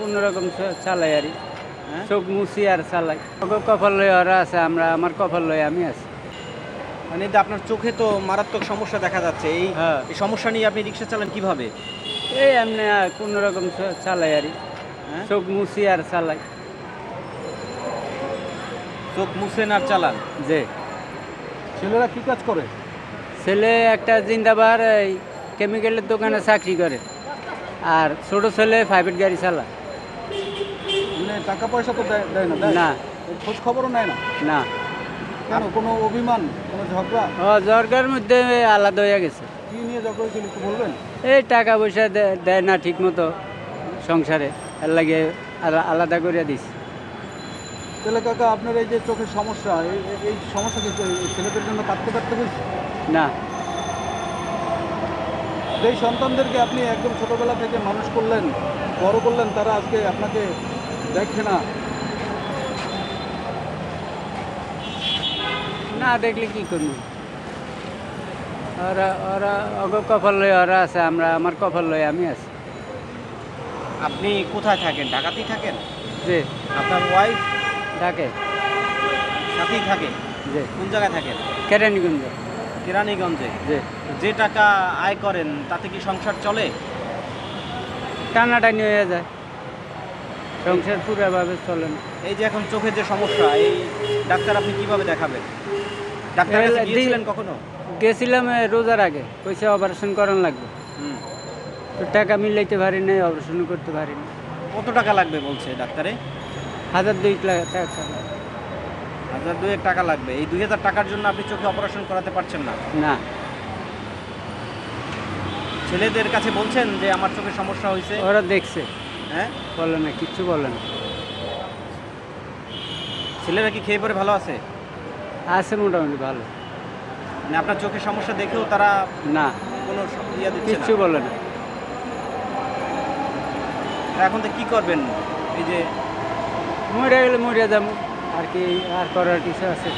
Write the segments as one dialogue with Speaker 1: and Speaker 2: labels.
Speaker 1: কোনো রকম চালাই আর
Speaker 2: হ্যাঁ?
Speaker 1: চোখ মুছি আর চালাই। ওকে কপাল লয়ে ওরা আছে আমরা আমার কপাল লয়ে আমি আছি।
Speaker 2: মানে আপনার চোখে তো মারাত্মক সমস্যা দেখা যাচ্ছে। এই
Speaker 1: হ্যাঁ।
Speaker 2: এই সমস্যা নিয়ে আপনি রিক্সা চালান কীভাবে?
Speaker 1: এই এমনি আর কোনো রকম চালাই আর
Speaker 2: হ্যাঁ?
Speaker 1: চোখ মুছি আর চালাই।
Speaker 2: চোখ মুছেন আর চালান?
Speaker 1: যে
Speaker 3: ছেলেরা কি কাজ করে?
Speaker 1: ছেলে একটা জিন্দাবার এই কেমিক্যালের দোকানে চাকরি করে। আর ছোট ছেলে প্রাইভেট গাড়ি চালা
Speaker 3: মানে টাকা পয়সা তো দেয় দেয় না দেয়?
Speaker 1: না।
Speaker 3: খোঁজ খবরও নেয় না?
Speaker 1: না।
Speaker 3: কেন? কোনো অভিমান? কোনো ঝগড়া?
Speaker 1: ও জরকার মধ্যে আলাদা হয়ে গেছে।
Speaker 3: কি নিয়ে ঝগড়া হয়েছিল একটু বলবেন?
Speaker 1: এই টাকা পয়সা দে- দেয় না ঠিক মতো সংসারে। এর লাগে আলা- আলাদা করে দিস
Speaker 3: তাহলে কাকা আপনার এই যে চোখের সমস্যা এই এই- এই সমস্যা কি ছেলেদের জন্য কাটতে কাটতে হয়েছে?
Speaker 1: না।
Speaker 3: যেই সন্তানদেরকে আপনি একদম ছোটবেলা থেকে মানুষ করলেন বড় করলেন তারা আজকে আপনাকে দেখে না।
Speaker 1: না দেখলে কি করব? ওরা ওরা অগ কপাল লয়ে ওরা আছে আমরা আমার কপাল লয়ে আমি আছি।
Speaker 2: আপনি কোথায় থাকেন? ঢাকাতেই থাকেন?
Speaker 1: যে
Speaker 2: আপনার ওয়াইফ
Speaker 1: ডাকে
Speaker 2: সাথেই থাকে?
Speaker 1: যে
Speaker 2: কোন জায়গায় থাকেন?
Speaker 1: কেরানীগঞ্জ।
Speaker 2: কেরানীগঞ্জে।
Speaker 1: যে
Speaker 2: যে টাকা আয় করেন তাতে কি সংসার চলে?
Speaker 1: টানাটানি হয়ে যায়। সংসার পুরোভাবে চলে না।
Speaker 2: এই যে এখন চোখের যে সমস্যা এই ডাক্তার আপনি কীভাবে দেখাবেন? ডাক্তার গিয়েছিলেন কখনো?
Speaker 1: গেছিলাম রোজার আগে। কইসে অপারেশন করান লাগবে। তো টাকা মিলাইতে পারি নাই অপারেশন করতে পারি না
Speaker 2: কত টাকা লাগবে বলছে ডাক্তারে?
Speaker 1: হাজার দুই টাকা
Speaker 2: হাজার দুয়েক টাকা লাগবে। এই দুই হাজার টাকার জন্য আপনি চোখে অপারেশন করাতে পারছেন না।
Speaker 1: না।
Speaker 2: ছেলেদের কাছে বলছেন যে আমার চোখে সমস্যা হয়েছে
Speaker 1: ওরা দেখছে।
Speaker 2: হ্যাঁ?
Speaker 1: বলে না কিচ্ছু বলে না।
Speaker 2: ছেলেরা কি খেয়ে পরে ভালো আছে?
Speaker 1: আছে মোটামুটি ভালো।
Speaker 2: মানে আপনার চোখের সমস্যা দেখেও তারা
Speaker 1: না।
Speaker 2: কোনো ইয়া দিচ্ছে
Speaker 1: কিচ্ছু বলে না।
Speaker 2: এখন তো কি করবেন? এই যে
Speaker 1: মরে গেলে মরে যাব। আর কি আর করার কিছু আছে।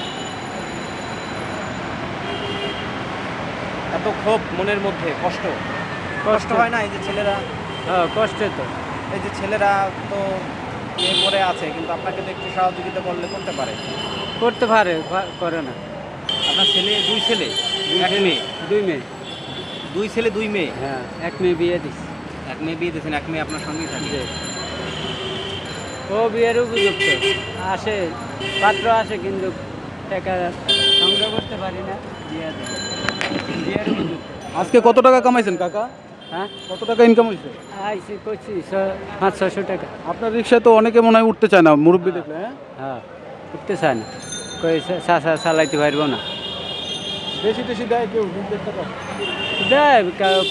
Speaker 2: এত ক্ষোভ মনের মধ্যে কষ্ট? কষ্ট হয় না এই যে ছেলেরা?
Speaker 1: হ্যাঁ কষ্ট তো।
Speaker 2: এই যে ছেলেরা তো এ পরে আছে কিন্তু আপনাকে তো একটু সহযোগিতা করলে করতে পারে।
Speaker 1: করতে পারে করে না।
Speaker 2: আপনার ছেলে দুই ছেলে? এক মেয়ে?
Speaker 1: দুই মেয়ে।
Speaker 2: দুই ছেলে দুই মেয়ে?
Speaker 1: হ্যাঁ এক মেয়ে বিয়ে দিস
Speaker 2: এক মেয়ে বিয়ে দিয়েছেন এক মেয়ে আপনার সঙ্গেই থাকে।
Speaker 1: ও বিয়ের উপযুক্ত। আসে পাত্র আসে কিন্তু টাকা সংগ্রহ করতে পারি না বিয়ে বিয়ের উপযুক্ত।
Speaker 3: আজকে কত টাকা কামাইছেন কাকা?
Speaker 1: হ্যাঁ?
Speaker 3: কত টাকা ইনকাম হয়েছে
Speaker 1: আইসি করছি পাঁচ ছশো টাকা।
Speaker 3: আপনার রিক্সায় তো অনেকে মনে হয় উঠতে চায় না মুরব্বী দেখলে হ্যাঁ?
Speaker 1: হ্যাঁ উঠতে চায় না। কই চাষা চালাইতে পারব না।
Speaker 3: বেশি টেশি দেয় কেউ
Speaker 1: দেয়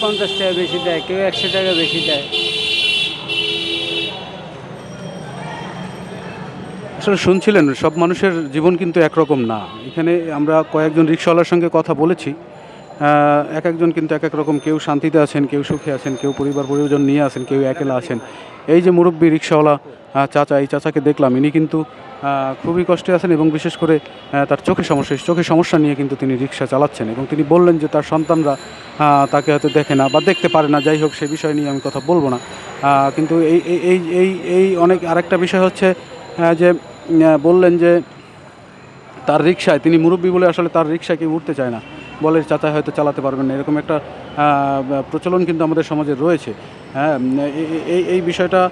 Speaker 1: পঞ্চাশ টাকা বেশি দেয় কেউ একশো টাকা বেশি দেয়।
Speaker 3: আসলে শুনছিলেন, সব মানুষের জীবন কিন্তু একরকম না। এখানে আমরা কয়েকজন রিক্সাওয়ালার সঙ্গে কথা বলেছি। এক একজন কিন্তু এক এক রকম, কেউ শান্তিতে আছেন, কেউ সুখে আছেন, কেউ পরিবার, পরিজন নিয়ে আছেন, কেউ একলা আছেন। এই যে মুরব্বী রিক্সাওয়ালা চাচা, এই চাচাকে দেখলাম, ইনি কিন্তু খুবই কষ্টে আছেন এবং বিশেষ করে তার চোখের সমস্যা চোখের সমস্যা নিয়ে কিন্তু তিনি রিক্সা চালাচ্ছেন এবং তিনি বললেন যে তার সন্তানরা তাকে হয়তো দেখে না বা দেখতে পারে না, যাই হোক সে বিষয় নিয়ে আমি কথা বলব না। কিন্তু এই, এই- এই এই অনেক আরেকটা বিষয় হচ্ছে যে বললেন যে তার রিক্সায় তিনি মুরব্বী বলে আসলে তার রিক্সায় কেউ উঠতে চায় না। বলে, চাচা হয়তো চালাতে পারবেন না। এরকম একটা প্রচলন কিন্তু আমাদের সমাজে রয়েছে। হ্যাঁ এই এই বিষয়টা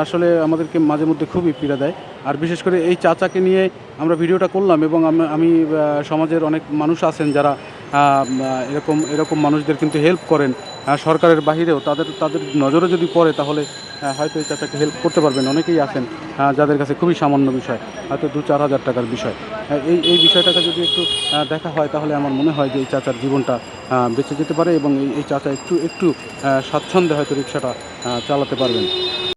Speaker 3: আসলে আমাদেরকে মাঝে মধ্যে খুবই পীড়া দেয়। আর বিশেষ করে এই চাচাকে নিয়ে আমরা ভিডিওটা করলাম এবং আমি- সমাজের অনেক মানুষ আছেন যারা এরকম এরকম মানুষদের কিন্তু হেল্প করেন। সরকারের বাহিরেও তাদের তাদের নজরে যদি পড়ে তাহলে হয়তো এই চাচাকে হেল্প করতে পারবেন। অনেকেই আছেন যাদের কাছে খুবই সামান্য বিষয়, হয়তো দু চার হাজার টাকার বিষয়। এই এই বিষয়টাকে যদি একটু দেখা হয় তাহলে আমার মনে হয় যে এই চাচার জীবনটা বেঁচে যেতে পারে এবং এই চাচা একটু একটু স্বাচ্ছন্দ্যে হয়তো রিক্সাটা চালাতে পারবেন।